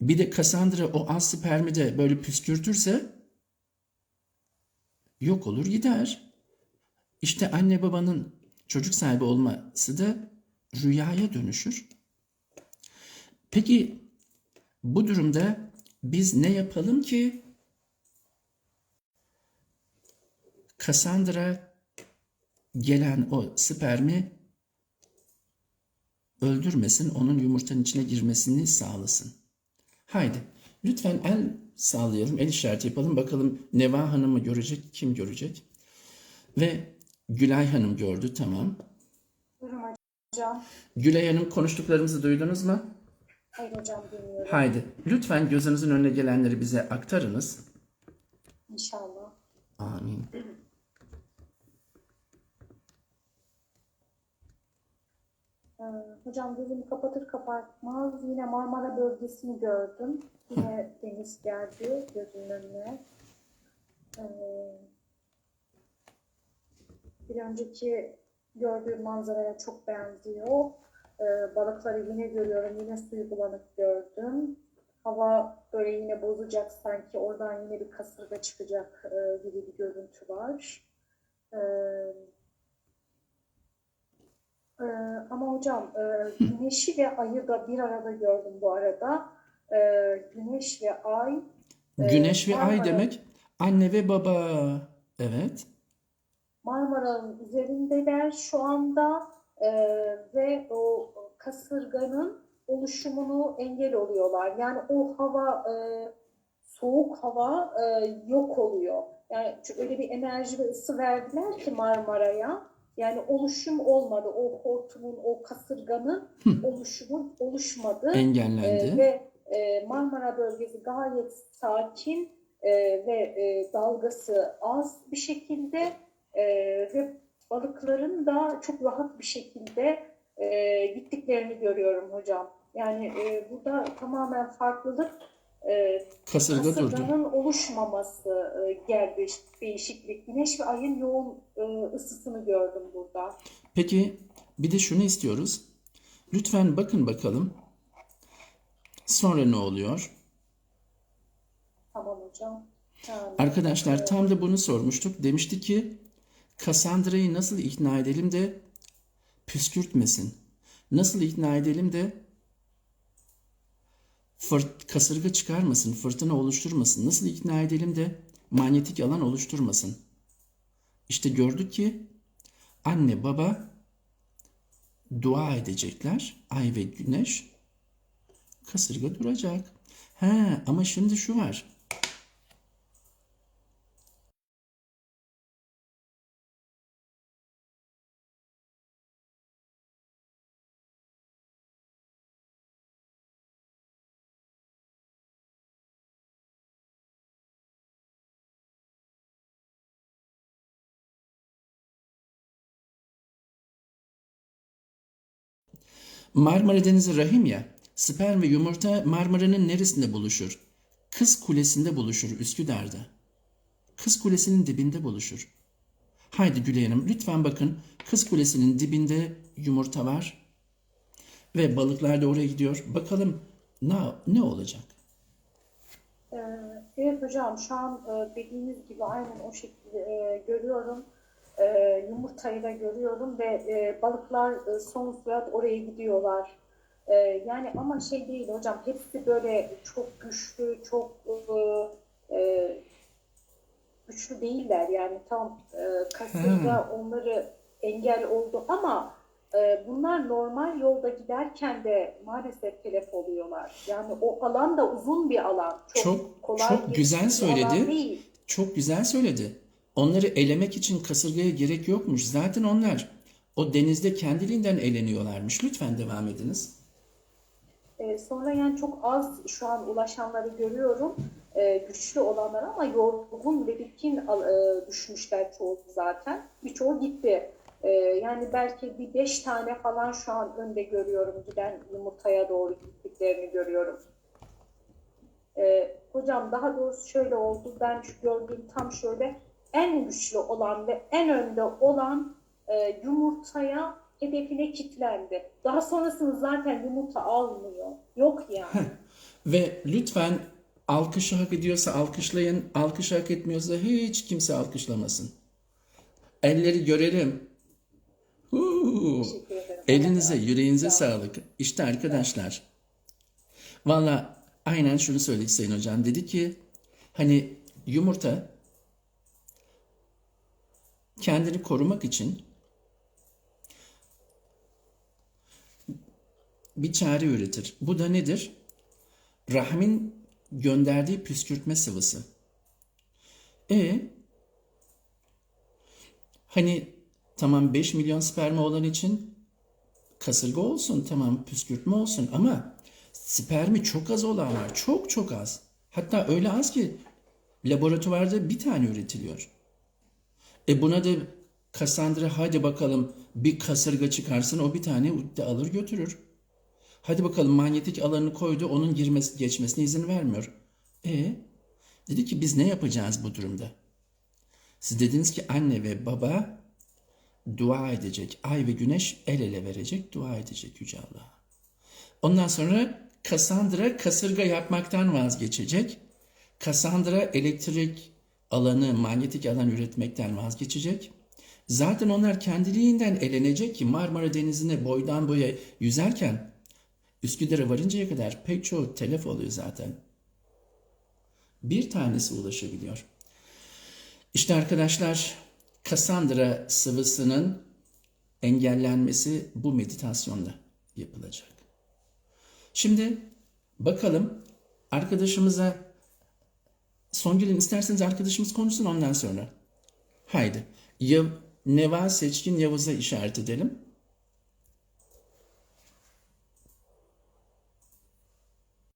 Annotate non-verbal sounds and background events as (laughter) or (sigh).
Bir de Cassandra o az spermi de böyle püskürtürse yok olur gider. İşte anne babanın çocuk sahibi olması da rüyaya dönüşür. Peki bu durumda biz ne yapalım ki Cassandra gelen o spermi öldürmesin, onun yumurtanın içine girmesini sağlasın. Haydi lütfen el sallayalım, el işareti yapalım. Bakalım Neva Hanım'ı görecek, kim görecek? Ve Gülay Hanım gördü, tamam. Buyurun hocam. Gülay Hanım konuştuklarımızı duydunuz mu? Hayır hocam bilmiyorum. Haydi lütfen gözünüzün önüne gelenleri bize aktarınız. İnşallah. Amin. (clears throat) Ee, hocam gözümü kapatır kapatmaz yine Marmara bölgesini gördüm. Yine deniz geldi gözümün önüne. Ee, bir önceki gördüğüm manzaraya çok benziyor. Ee, balıkları yine görüyorum. Yine suyu bulanık gördüm. Hava böyle yine bozacak sanki. Oradan yine bir kasırga çıkacak e, gibi bir görüntü var. Ee, ee, ama hocam e, güneşi ve ayı da bir arada gördüm bu arada. Ee, güneş ve ay e, Güneş ve ay Marmara- demek anne ve baba. Evet. Marmara'nın üzerindeler şu anda e, ve o kasırganın oluşumunu engel oluyorlar. Yani o hava e, soğuk hava e, yok oluyor. Yani öyle bir enerji ve ısı verdiler ki Marmara'ya. Yani oluşum olmadı. O hortumun, o kasırganın oluşumun oluşmadı. Engellendi. Ee, ve e, Marmara bölgesi gayet sakin e, ve e, dalgası az bir şekilde e, ve balıkların da çok rahat bir şekilde e, gittiklerini görüyorum hocam. Yani e, burada tamamen farklılık e, Kasırga durdu. kasırganın oluşmaması e, geldi değişiklik. Güneş ve ayın yoğun e, ısısını gördüm burada. Peki bir de şunu istiyoruz. Lütfen bakın bakalım. Sonra ne oluyor? Tamam hocam. Yani, Arkadaşlar tam da bunu sormuştuk. Demişti ki Cassandra'yı nasıl ikna edelim de püskürtmesin. Nasıl ikna edelim de fırt kasırga çıkarmasın, fırtına oluşturmasın. Nasıl ikna edelim de manyetik alan oluşturmasın. İşte gördük ki anne baba dua edecekler. Ay ve güneş kasırga duracak. He ama şimdi şu var. Marmara Denizi rahim ya. Sperm ve yumurta Marmara'nın neresinde buluşur? Kız Kulesi'nde buluşur Üsküdar'da. Kız Kulesi'nin dibinde buluşur. Haydi Gülay Hanım lütfen bakın Kız Kulesi'nin dibinde yumurta var. Ve balıklar da oraya gidiyor. Bakalım ne, ne olacak? Ee, Evet hocam şu an e, dediğiniz gibi aynen o şekilde e, görüyorum. E, Yumurtayı da görüyorum ve e, balıklar e, son sürat oraya gidiyorlar. E, Yani ama şey değil hocam hepsi böyle çok güçlü, çok e, e, güçlü değiller. Yani tam e, kasırga onları engel oldu ama e, bunlar normal yolda giderken de maalesef telef oluyorlar. Yani o alan da uzun bir alan. Çok, Çok- kolay çok güzel söyledi. Çok güzel söyledi. Onları elemek için kasırgaya gerek yokmuş. Zaten onlar o denizde kendiliğinden eğleniyorlarmış. Lütfen devam ediniz. Ee, sonra yani çok az şu an ulaşanları görüyorum. Ee, güçlü olanlar ama yorgun ve bitkin e, düşmüşler çoğu zaten. Birçoğu gitti. Ee, yani belki bir beş tane falan şu an önde görüyorum giden yumurtaya doğru gittiklerini görüyorum. Hocam daha doğrusu şöyle oldu. Ben şu gördüğüm tam şöyle en güçlü olan ve en önde olan e, yumurtaya hedefine kilitlendi. Daha sonrasını zaten yumurta almıyor. Yok (laughs) yani. Ve lütfen alkışı hak ediyorsa alkışlayın, alkışı hak etmiyorsa hiç kimse alkışlamasın. Elleri görelim. Huu. Elinize, yüreğinize sağlık. İşte arkadaşlar. Valla aynen şunu söyledi Sayın Hocam. Dedi ki hani yumurta kendini korumak için bir çare üretir. Bu da nedir? Rahmin gönderdiği püskürtme sıvısı. E hani tamam 5 milyon sperma olan için kasırga olsun tamam püskürtme olsun ama spermi çok az olan var. Çok çok az. Hatta öyle az ki laboratuvarda bir tane üretiliyor. E buna da Cassandra hadi bakalım bir kasırga çıkarsın o bir tane de alır götürür. Hadi bakalım manyetik alanını koydu onun girmesi geçmesine izin vermiyor. E dedi ki biz ne yapacağız bu durumda? Siz dediniz ki anne ve baba dua edecek. Ay ve güneş el ele verecek, dua edecek Yüce Allah'a. Ondan sonra Cassandra kasırga yapmaktan vazgeçecek. Cassandra elektrik alanı, manyetik alan üretmekten vazgeçecek. Zaten onlar kendiliğinden elenecek ki Marmara Denizi'ne boydan boya yüzerken Üsküdar'a varıncaya kadar pek çoğu telef oluyor zaten. Bir tanesi ulaşabiliyor. İşte arkadaşlar Cassandra sıvısının engellenmesi bu meditasyonla yapılacak. Şimdi bakalım arkadaşımıza Songül'ün isterseniz arkadaşımız konuşsun ondan sonra. Haydi. Yav, Neva Seçkin Yavuz'a işaret edelim.